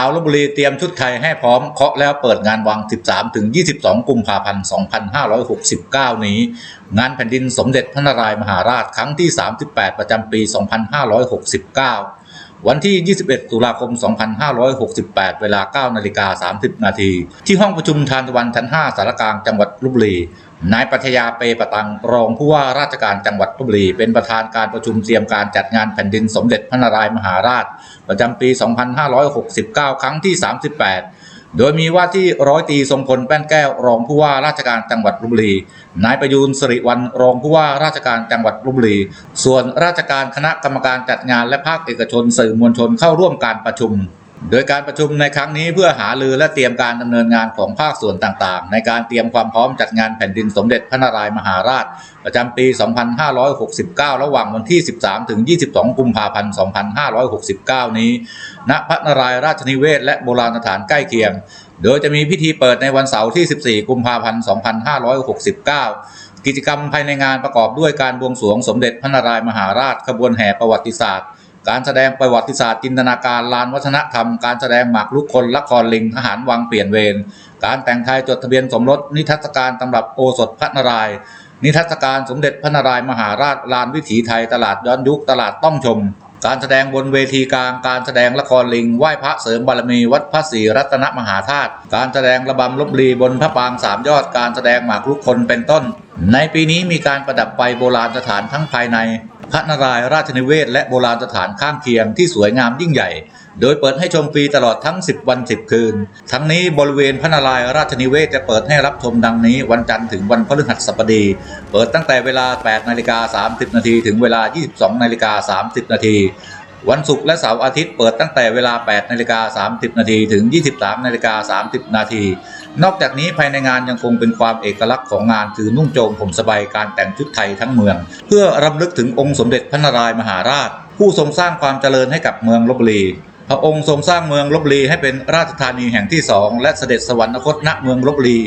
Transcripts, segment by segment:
าวลบบุรีเตรียมชุดไทยให้พร้อมเคาะแล้วเปิดงานวัง 13ถึง22 กุมภาพันธ์ 2569 นี้ งานแผ่นดินสมเด็จพระนารายมหาราชครั้งที่ 38 ประจำปี 2569 วันที่ 21 ตุลาคม 2568 เวลา 9 นาฬิกา 30 นาที ที่ห้องประชุมทานตะวันชั้น 5 สารกลางจังหวัดลบบุรี นายปัทยาเปปะตัง รองผู้ว่าราชการจังหวัดลบบุรี เป็นประธานการประชุมเตรียมการจัดงานแผ่นดินสมเด็จพระนารายมหาราช ประจำปี 2569 ครั้งที่ 38 โดยมีว่าที่ร้อยตีทรงพลแป้นแก้วรองผู้ว่าราชการจังหวัดลบบุรี นายประยูนสิริวัลรองผู้ว่าราชการจังหวัดลบบุรี ส่วนราชการคณะกรรมการจัดงานและภาคเอกชนสื่อมวลชนเข้าร่วมการประชุม โดยการประชุมในครั้งนี้เพื่อหารือและเตรียมการดำเนินงานของภาคส่วนต่างๆ ในการเตรียมความพร้อมจัดงานแผ่นดินสมเด็จพระนารายมหาราช ประจำปี 2569 ระหว่างวันที่ 13 ถึง 22 กุมภาพันธ์ 2569 นี้ ณ พระนารายราชนิเวศ และโบราณสถานใกล้เคียง โดยจะมีพิธีเปิดในวันเสาร์ที่ 14 กุมภาพันธ์ 2569 กิจกรรมภายในงานประกอบด้วยการบวงสรวงสมเด็จพระนารายมหาราชขบวนแห่ประวัติศาสตร์ การแสดงประวัติศาสตร์จินตนาการลานวัฒนธรรม การแสดงหมากรุกคนละครลิงทหารวังเปลี่ยนเวรการแต่งไทยจดทะเบียนสมรสนิทรรศการตำรับโอสถพระนารายณ์นิทรรศการสมเด็จพระนารายมหาราชลานวิถีไทยตลาดย้อนยุคตลาดต้องชม การแสดงบนเวทีกลาง การแสดงละครลิงไหว้พระเสริมบารมีวัดพระศรีรัตนมหาธาตุการแสดงระบำลบบุรีบนพระปรางสามยอดการแสดงหมากรุกคนเป็นต้น ในปีนี้มีการประดับไฟโบราณสถานทั้งภายใน พระนารายณ์ราชนิเวศ และโบราณสถานข้างเคียงที่สวยงามยิ่งใหญ่ โดยเปิดให้ชมฟรีตลอดทั้ง 10 วัน 10 คืน ทั้งนี้บริเวณพระนารายณ์ราชนิเวศจะเปิดให้รับชมดังนี้ วันจันทร์ถึงวันพฤหัสบดี เปิดตั้งแต่เวลา 8 นาฬิกา 30 นาทีถึงเวลา 22 นาฬิกา 30 นาที วันศุกร์และเสาร์อาทิตย์เปิดตั้งแต่เวลา 8 นาฬิกา 30 นาทีถึง 23 นาฬิกา 30 นาที นอกจากนี้ภายในงานยังคงเป็นความเอกลักษณ์ของงานคือนุ่งโจงผมสบายการแต่งชุดไทยทั้งเมือง เพื่อรำลึกถึงองค์สมเด็จพระนารายมหาราช ผู้ทรงสร้างความเจริญให้กับเมืองลบบุรีพระองค์ทรงสร้างเมืองลบบุรีให้เป็นราชธานีแห่งที่สองและเสด็จสวรรคตณเมืองลบบุรี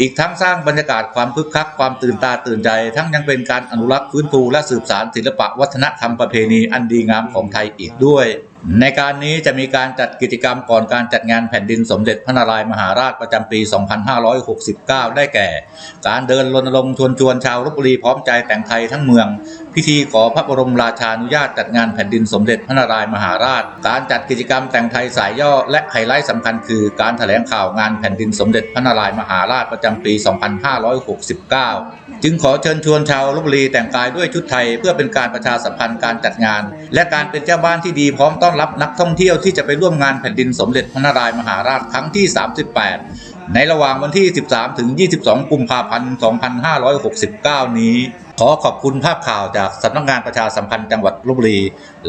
อีกทั้งสร้างบรรยากาศความคึกคักความตื่นตาตื่นใจ ทั้งยังเป็นการอนุรักษ์ฟื้นฟูและสืบสานศิลปะวัฒนธรรมประเพณีอันดีงามของไทยอีกด้วย ในการนี้จะมีการจัดกิจกรรมก่อนการจัดงานแผ่นดินสมเด็จพระนารายมหาราชประจำปี 2569 ได้แก่ การเดินรณรงค์ชวนชวนชาวลบบุรีพร้อมใจแต่งไทยทั้งเมือง พิธีขอพระบรมราชานุญาตจัดงานแผ่นดินสมเด็จพระนารายมหาราช การจัดกิจกรรมแต่งไทยสายย่อและไฮไลท์สำคัญคือ การแถลงข่าวงานแผ่นดินสมเด็จพระนารายมหาราชประจำปี 2569 จึงขอเชิญชวนชาวลบบุรีแต่งกายด้วยชุดไทย เพื่อเป็นการประชาสัมพันธ์การจัดงาน และการเป็นเจ้าบ้านที่ดีพร้อมต้อนรับนักท่องเที่ยวที่จะไปร่วมงานแผ่นดินสมเด็จพระนารายมหาราชครั้งที่ 38 ในระหว่างวันที่ 13 ถึง 22 กุมภาพันธ์ 2569 นี้ ขอขอบคุณภาพข่าวจากสำนักงานประชาสัมพันธ์จังหวัดลบบุรี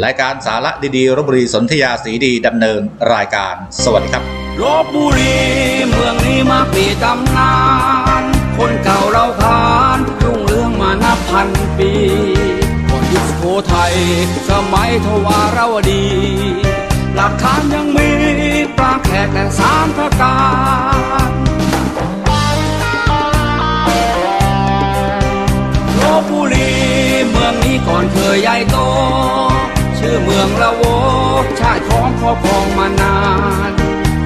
รายการสาระดีๆลบบุรีสนธยาสีดีดำเนินรายการ สวัสดีครับลบบุรีเมืองนี้มาปีตำนาน คนเก่าเราขานรุ่งเรืองมานับพันปี ทัยสมัยทวารวดี หลักฐานยังมีปรางแขกและสามพระการลบุรีเมืองนี้ก่อนเคยใหญ่โต ชื่อเมืองละโวชาติของครอบครองมานาน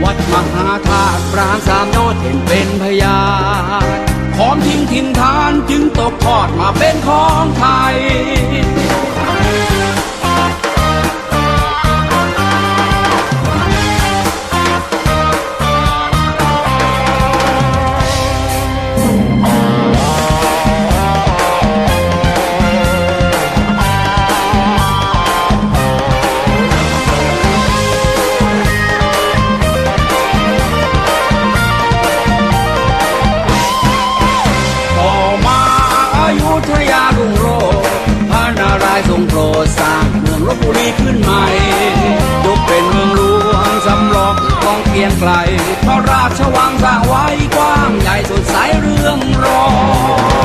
วัดมหาธาตุปรางสามยอดเห็นเป็นพยานพร้อมทิ้งถิ่นฐานจึงตกทอดมาเป็นของไทย รีขึ้นใหม่ยกเป็นเมืองหลวงสำรองของเกียงไกลพระราชวังสร้างไว้กว้างใหญ่สดใสเรื่องรอง